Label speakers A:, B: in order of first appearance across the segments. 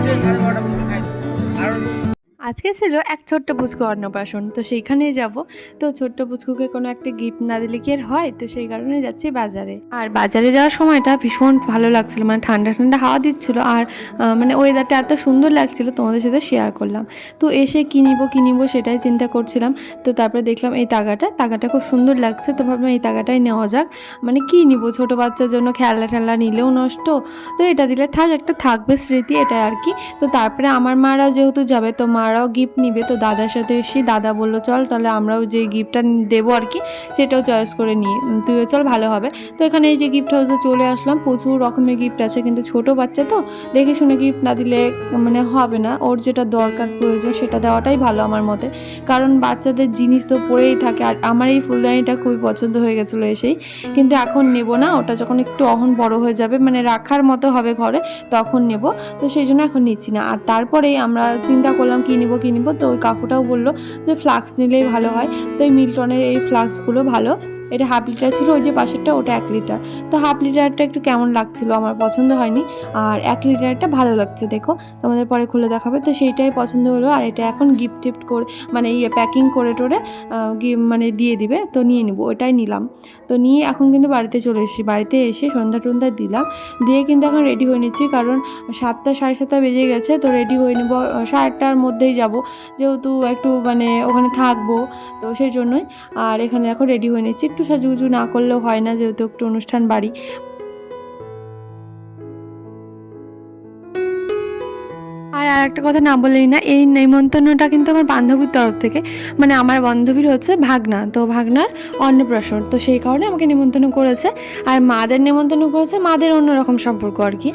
A: বাজে সাড়ে বারোটা পর্যন্ত খাই। আর
B: আজকে ছিল এক ছোট্ট পুচকু অন্নপ্রাশন, তো সেইখানে যাব। তো ছোট্ট পুচকুকে কোনো একটা গিফট না দিলে কি আর হয়? তো সেই কারণে যাচ্ছি বাজারে। আর বাজারে যাওয়ার সময়টা ভীষণ ভালো লাগছিল মানে ঠান্ডা ঠান্ডা হাওয়া দিচ্ছিল আর মানে ওয়েদারটা এত সুন্দর লাগছিল, তোমাদের সাথে শেয়ার করলাম। তো এসে কী নিবো সেটাই চিন্তা করছিলাম। তো তারপরে দেখলাম এই তাগাটা তাগাটা খুব সুন্দর লাগছে, তো ভাবলাম এই তাগাটাই নেওয়া যাক। মানে কী নিবো, ছোটো বাচ্চার জন্য খেলনা ঠেলা নিলেও নষ্ট? তো এটা দিলে থাক, একটা থাকবে স্মৃতি এটা আর কি। তো তারপরে আমার মারা যেহেতু যাবে, তো মারাও গিফট নিবে। তো দাদার সাথে এসে দাদা বলল, চল তাহলে আমরাও যে গিফটটা দেবো আর কি, সেটাও চয়েস করে নিই। তুইও চল, ভালো হবে। তো এখানে এই যে গিফট হাউসে চলে আসলাম। প্রচুর রকমের গিফট আছে, কিন্তু ছোট বাচ্চা তো, দেখে শুনে গিফট না দিলে মানে হবে না। ওর যেটা দরকার প্রয়োজন, সেটা দেওয়াটাই ভালো আমার মতে। কারণ বাচ্চাদের জিনিস তো পড়েই থাকে। আর আমার এই ফুলদানিটা খুবই পছন্দ হয়ে গেছিল এসেই। কিন্তু এখন নেব না, ওটা যখন একটু অহন বড় হয়ে যাবে মানে রাখার মতো হবে ঘরে, তখন নেব। তো সেই জন্য এখন নিচ্ছি না। আর তারপরেই আমরা চিন্তা করলাম কী নিব? কী কিনবো তো ওই কাকুটাও বলল যে ফ্লাক্স নিলেই ভালো হয়। তো এই মিল্টনের এই ফ্লাক্সগুলো ভালো। এটা হাফ লিটার ছিল, ওই যে পাশেরটা, ওটা এক লিটার তো হাফ লিটারটা একটু কেমন লাগছিল আমার পছন্দ হয়নি, আর এক লিটারটা ভালো লাগছে, দেখো। তোমাদের পরে খুলে দেখাবে। তো সেইটাই পছন্দ হলো, আর এটা এখন গিফট টিফট করে মানে ইয়ে প্যাকিং করে টোরে মানে দিয়ে দিবে, তো নিয়ে নিব, ওটাই নিলাম। তো নিয়ে এখন কিন্তু বাড়িতে চলে এসেছি, বাড়িতে এসে সন্ধ্যা টন্ধ্যা দিলাম। দিয়ে কিন্তু এখন রেডি হয়ে নিচ্ছি, কারণ সাতটা, সাড়ে সাতটা বেজে গেছে, তো রেডি হয়ে নেব সাড়ে আটটার মধ্যেই যাব। যেহেতু একটু মানে ওখানে থাকব, তো সেই জন্যই, আর এখানে এখন রেডি হয়ে নিচ্ছি সাজুগুজু না করলেও হয় না যেহেতু একটু অনুষ্ঠান বাড়ি। আর একটা কথা না বলেই না, এই নেমন্তন্নটা কিন্তু আমার বান্ধবীর তরফ থেকে মানে আমার বান্ধবীর হচ্ছে ভাগনা, তো ভাগনার অন্নপ্রাশন, তো সেই কারণে আমাকে নিমন্ত্রণ করেছে। আর মাদের নিমন্ত্রণ করেছে মাদের অন্যরকম সম্পর্ক আর কি।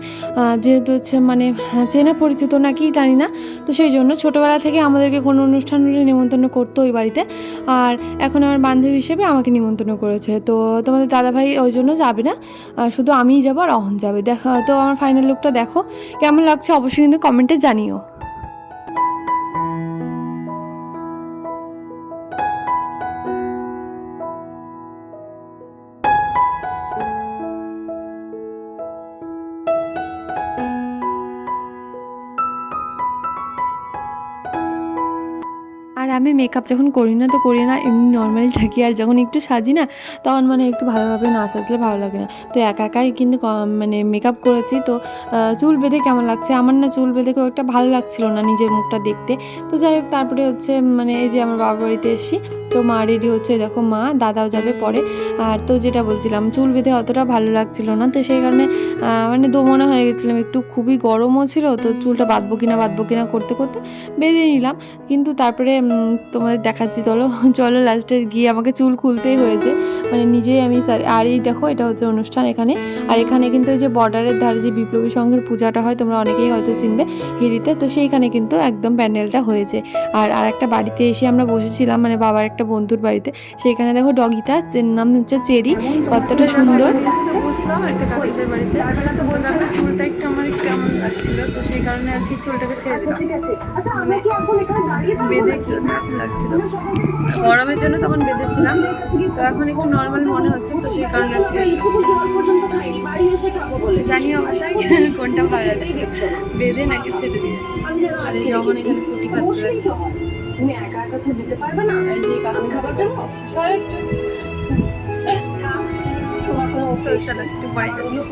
B: যেহেতু হচ্ছে মানে চেনা পরিচিত নাকি জানি না, তো সেই জন্য ছোটোবেলা থেকে আমাদেরকে কোনো অনুষ্ঠান হলে নিমন্ত্রণ করতো ওই বাড়িতে। আর এখন আমার বান্ধবী হিসেবে আমাকে নিমন্ত্রণ করেছে, তো তোমাদের দাদাভাই ওই জন্য যাবে না শুধু আমিই যাব আর অহন যাবে। দেখা, তো আমার ফাইনাল লুকটা দেখো, কেমন লাগছে অবশ্যই কিন্তু কমেন্টে জানিও। আর আমি মেকআপ যখন করি না, তো করি না, এমনি নর্মালি থাকি। আর যখন একটু সাজি না, তখন মানে একটু ভালোভাবে না সাজলে ভালো লাগে না। তো একা একাই কিন্তু মানে মেকআপ করেছি। তো চুল বেঁধে কেমন লাগছে? আমার না চুল বেঁধে খুব একটা ভালো লাগছিল না নিজের মুখটা দেখতে। তো যাই হোক, তারপরে হচ্ছে মানে এই যে আমার বাবার বাড়িতে এসেছি, তো মা রেডি হচ্ছে। দেখো মা, দাদাও যাবে পরে। আর তো যেটা বলছিলাম, চুল বেঁধে অতটা ভালো লাগছিল না। তো সেই কারণে মানে দোমনা হয়ে গেছিলাম। একটু খুবই গরমও ছিল, তো চুলটা বাঁধবো কিনা বাঁধবো কিনা করতে করতে বেঁধে নিলাম। কিন্তু তারপরে তোমাদের দেখাচ্ছি, চলো চলো লাস্টে গিয়ে আমাকে চুল খুলতেই হয়েছে। মানে নিজেই আমি সার- আর এই দেখো, এটা হচ্ছে অনুষ্ঠান এখানে। আর এখানে কিন্তু ওই যে বর্ডারের ধারে যে বিপ্লবী সংঘের পূজাটা হয়, তোমরা অনেকেই হয়তো চিনবে হিরিতে। তো সেইখানে কিন্তু একদম প্যান্ডেলটা হয়েছে। আর আর একটা বাড়িতে এসে আমরা বসেছিলাম মানে বাবার একটা বন্ধুর বাড়িতে। সেইখানে দেখো ডগিটা যার নাম হচ্ছে চেরি। কতটা সুন্দর।
C: একটা বাড়িতে। চুলটা আমার কেমন লাগছিল, তো সেই কারণে আর কি চুলটাকে ছেড়ে দিলাম। বেঁধে একটু লাগছিল। গরমের জন্য তখন বেঁধেছিলাম, তো এখন একটু নর্মাল মনে হচ্ছে, তো সেই কারণে আর ছেড়ে কোনটা ভালো লাগছে, বেঁধে নাকি ছেড়ে দিয়ে আর যখন এখানে ফুটি খাচ্ছে
D: তুমি একা একা তো যেতে পারবে না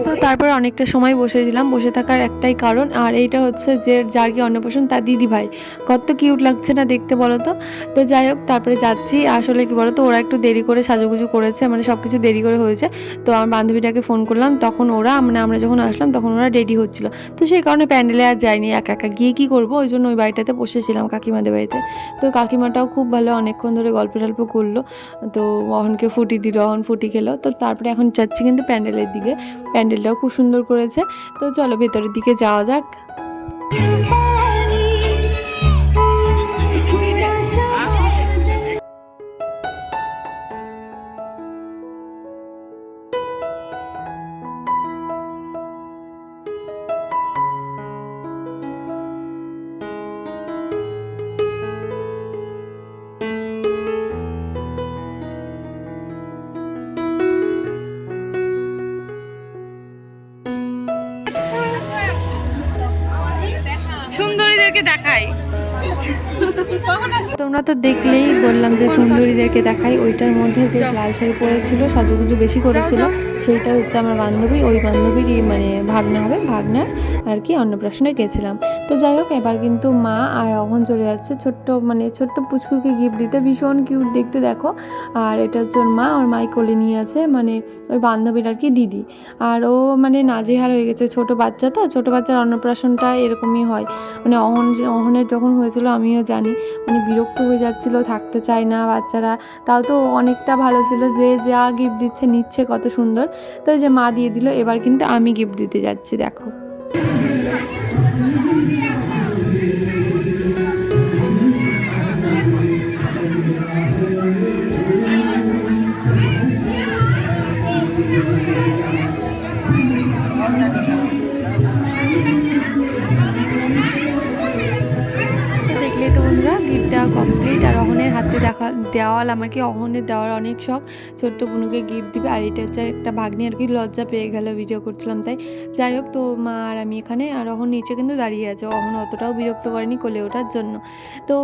C: তো
B: তারপর অনেকটা সময় বসে দিলাম। বসে থাকার একটাই কারণ, আর এইটা হচ্ছে যে যার কি অন্নপ্রাশন, তার দিদি ভাই। কত কিউট লাগছে না দেখতে বলো তো? তো যাই হোক, তারপরে যাচ্ছি। আসলে কি বলো তো, ওরা একটু দেরি করে সাজুগুজু করেছে মানে সব কিছু দেরি করে হয়েছে। তো আমার বান্ধবীটাকে ফোন করলাম, তখন ওরা মানে আমরা যখন আসলাম, তখন ওরা রেডি হচ্ছিল। তো সেই কারণে প্যান্ডেলে আর যাইনি, একা একা গিয়ে কী করব? ওই জন্য ওই বাড়িটাতে বসেছিলাম, কাকিমাদের বাড়িতে। তো কাকিমাটাও খুব ভালো, অনেকক্ষণ ধরে গল্প টল্প করল। তো অহনকে ফুটি দিল, অহন ফুটি খেলো। তো তারপরে এখন যাচ্ছি কিন্তু প্যান্ডেলের দিকে। প্যান্ডেলটাও খুব সুন্দর করেছে। তো চলো ভেতরের দিকে যাওয়া যাক।
C: সুন্দরীদেরকে দেখাই।
B: তোমরা তো দেখলেই বললাম যে সুন্দরীদেরকে দেখাই ওইটার মধ্যে যে লাল শাড়ি পরেছিল সাজুগুজু বেশি করেছিল। সেইটা হচ্ছে আমার বান্ধবী, ওই বান্ধবীরই মানে ভাগনা হবে, ভাগনার আর কি অন্নপ্রাশনে গেছিলাম। তো যাই হোক, এবার কিন্তু মা আর অহন চলে যাচ্ছে। ছোট্ট মানে ছোট্ট পুচকুকে গিফট দিতে। ভীষণ কিউট দেখতে, দেখো। আর এটা হচ্ছে ওর মা, ওর মাই কোলে নিয়ে আছে মানে ওই বান্ধবীর আর কি দিদি। আর ও মানে নাজেহার হয়ে গেছে, ছোট বাচ্চা তো, ছোট বাচ্চার অন্নপ্রাশনটা এরকমই হয়। মানে অহন অহনের যখন হয়েছিল, আমিও জানি মানে বিরক্ত হয়ে যাচ্ছিল, থাকতে চায় না বাচ্চারা। তাও তো অনেকটা ভালো ছিল যে, যা গিফট দিচ্ছে, নিচ্ছে, কত সুন্দর। তো যে মা দিয়ে দিল এবার কিন্তু আমি গিফট দিতে যাচ্ছি দেখো। দেওয়াল আমাকে অহনের দেওয়ার অনেক শখ। ছোট্ট বুনুকে গিফট দিবে। আর এটা হচ্ছে একটা ভাগ্নি আর কি, লজ্জা পেয়ে গেল ভিডিও করছিলাম তাই। যাই হোক, তো মা আর আমি এখানে, আর অহন নিচে কিন্তু দাঁড়িয়ে আছে। অহন অতটাও বিরক্ত করেনি কোলে ওঠার জন্য। তো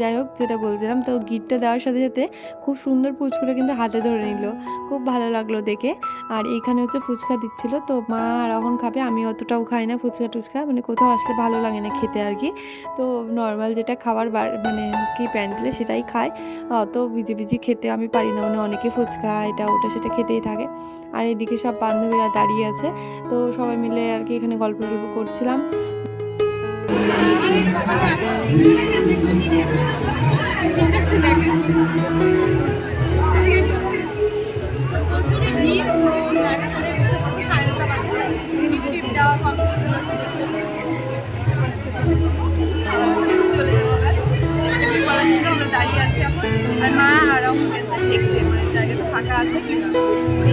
B: যাই হোক, যেটা বলছিলাম, তো গিফটটা দেওয়ার সাথে সাথে খুব সুন্দর পুচকুটা কিন্তু হাতে ধরে নিল। খুব ভালো লাগল দেখে। আর এইখানে হচ্ছে ফুচকা দিচ্ছিল। তো মা আর অহন খাবে, আমি অতটাও খাই না ফুচকা টুচকা। মানে কোথাও আসলে ভালো লাগে না খেতে আর কি। তো নর্মাল যেটা খাবার বার মানে কি প্যান্ডেলে সেটাই খায়। অত ভিজে ভিজে খেতে আমি পারি না। মানে অনেকে ফুচকা, এটা, ওটা, সেটা খেতেই থাকে। আর এদিকে সব বান্ধবীরা দাঁড়িয়ে আছে। তো সবাই মিলে আর কি এখানে গল্প গল্প করছিলাম।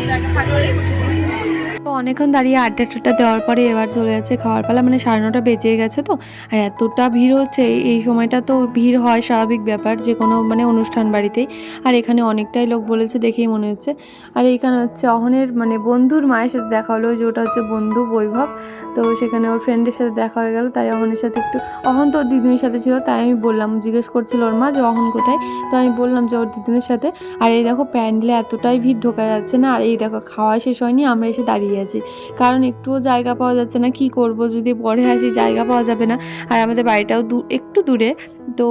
C: জায়গা থাকলেই বসে।
B: তো অনেকক্ষণ দাঁড়িয়ে আড্ডা টাড্ডা দেওয়ার পরে এবার চলে যাচ্ছে খাওয়ার পালা। মানে সাড়ে নটা বেজে গেছে তো। আর এতটা ভিড় হচ্ছে, এই- সময়টা তো ভিড় হয়, স্বাভাবিক ব্যাপার যে কোনো মানে অনুষ্ঠান বাড়িতেই। আর এখানে অনেকটাই লোক বলেছে দেখেই মনে হচ্ছে। আর এইখানে হচ্ছে অহনের মানে বন্ধুর মায়ের সাথে দেখা হলো, যে ওটা হচ্ছে বন্ধু বৈভব। তো সেখানে ওর ফ্রেন্ডের সাথে দেখা হয়ে গেল, তাই অহনের সাথে একটু, অহন তো দিদিনের সাথে ছিল, তাই আমি বললাম, জিজ্ঞেস করছিল ওর মা যে অহন কোথায়? তো আমি বললাম যে ওর দিদিনের সাথে। আর এই দেখো প্যান্ডেলে এতটাই ভিড় ঢোকা যাচ্ছে না, আর এই দেখো খাওয়া শেষ হয়নি, আমরা এসে দাঁড়িয়ে আছি কারণ একটুও জায়গা পাওয়া যাচ্ছে না, কি করব? যদি পরে আসি, জায়গা পাওয়া যাবে না। আর আমাদের বাড়িটাও দূর একটু দূরে। তো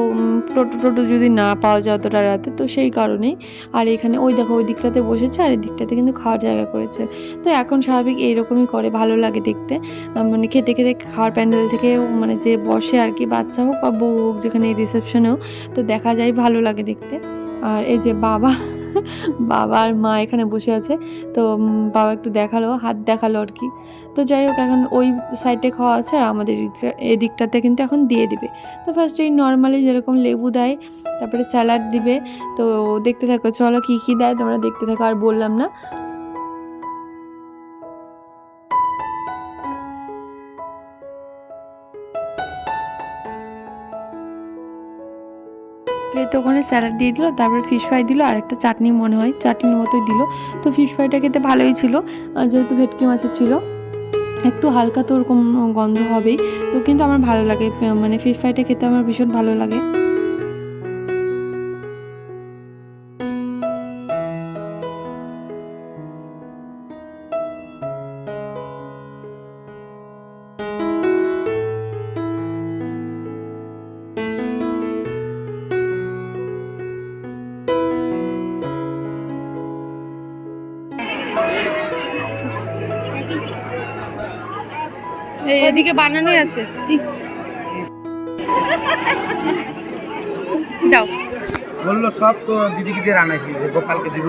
B: টোটো টোটো যদি না পাওয়া যায় অতটা রাতে, তো সেই কারণেই। আর এখানে, ওই দেখো, ওই দিকটাতে বসেছে, আর এই দিকটাতে কিন্তু খাওয়ার জায়গা করেছে। তো এখন স্বাভাবিক এইরকমই করে, ভালো লাগে দেখতে। মানে খেতে খেতে খাওয়ার প্যান্ডেল থেকে মানে যে বসে আর কি, বাচ্চা হোক বা বউ হোক, যেখানে রিসেপশনেও তো দেখা যায় ভালো লাগে দেখতে। আর এই যে বাবা বাবা আর মা এখানে বসে আছে। তো বাবা একটু দেখাল, হাত দেখাল আর কি। তো যাই হোক, এখন ওই সাইডে খাওয়া আছে আর আমাদের এদিকটা- এদিকটাতে কিন্তু এখন দিয়ে দিবে। তো ফার্স্টে নর্মালি যেরকম লেবু দেয়, তারপরে স্যালাড দিবে। তো দেখতে থাকো, চলো কী কী দেয়, তোমরা দেখতে থাকো, আর বললাম না। প্লেট ওখানে স্যালাড দিয়ে দিল, তারপরে ফিশ ফ্রাই দিল, আর একটা চাটনি মনে হয়, চাটনির মতোই দিল। তো ফিশ ফ্রাইটা খেতে ভালোই ছিল যেহেতু ভেটকি মাছের ছিল, একটু হালকা তো ওরকম গন্ধ হবেই, তো কিন্তু আমার ভালো লাগে মানে ফিশ ফ্রাইটা খেতে আমার ভীষণ ভালো লাগে।
C: এদিকে বানানোই আছে। দাও।
A: বলল সব তো দিদিকে দিয়ে রান্নাইছি গোপালকে দিব।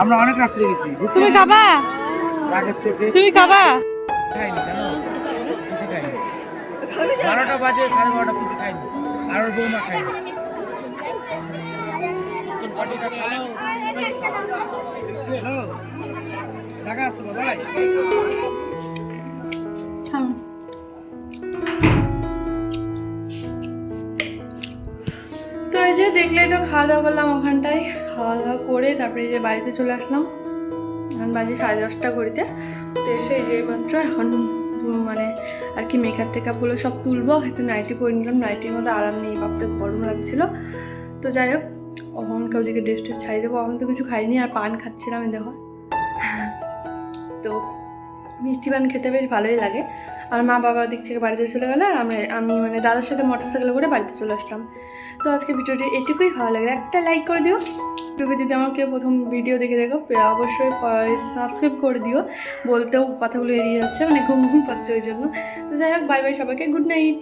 A: আমরা অনেক রাত্রে গেছি
C: তুমি খাবা?
A: রাগের চোখে।
C: তুমি খাবা?
A: খাইনি কেন? কিছু খাইনি। বারোটা বাজে সাড়ে বারোটা কিছু খাইনি। আর ওর বৌমা খাইনি। তোর বডিটা খাও,
C: তো এই যে দেখলেই তো খাওয়া দাওয়া করলাম ওখানটায়। খাওয়া দাওয়া করে তারপরে যে বাড়িতে চলে আসলাম। এখন বাজে সাড়ে দশটা ঘড়িতে। তো এসে এই যে মাত্র এখন
B: মানে আর কি মেকআপ টেকআপগুলো সব তুলবো। হয়তো নাইটি পরে নিলাম। নাইটির মধ্যে আরাম নেই, বাপরে গরম লাগছিল। তো যাই হোক অহনকে ওদিকে ড্রেস ট্রেস ছাড়িয়ে দেবো। অহন তো কিছু খাইনি, আর পান খাচ্ছিলাম দেখো। তো মিষ্টি পান খেতে বেশ ভালোই লাগে। আর মা বাবা দিক থেকে বাড়িতে চলে গেলো আর আমি আমি মানে দাদার সাথে মোটর সাইকেলে করে বাড়িতে চলে আসলাম। তো আজকে ভিডিওটি এটুকুই, ভালো লাগে একটা লাইক করে দিও। ইউটিউবে যদি আমার কেউ প্রথম ভিডিও দেখে দেখো অবশ্যই সাবস্ক্রাইব করে দিও। বলতেও কথাগুলো এড়িয়ে যাচ্ছে মানে ঘুম ঘুম পাচ্ছে ওই জন্য। তো যাই হোক বাই বাই সবাইকে গুড নাইট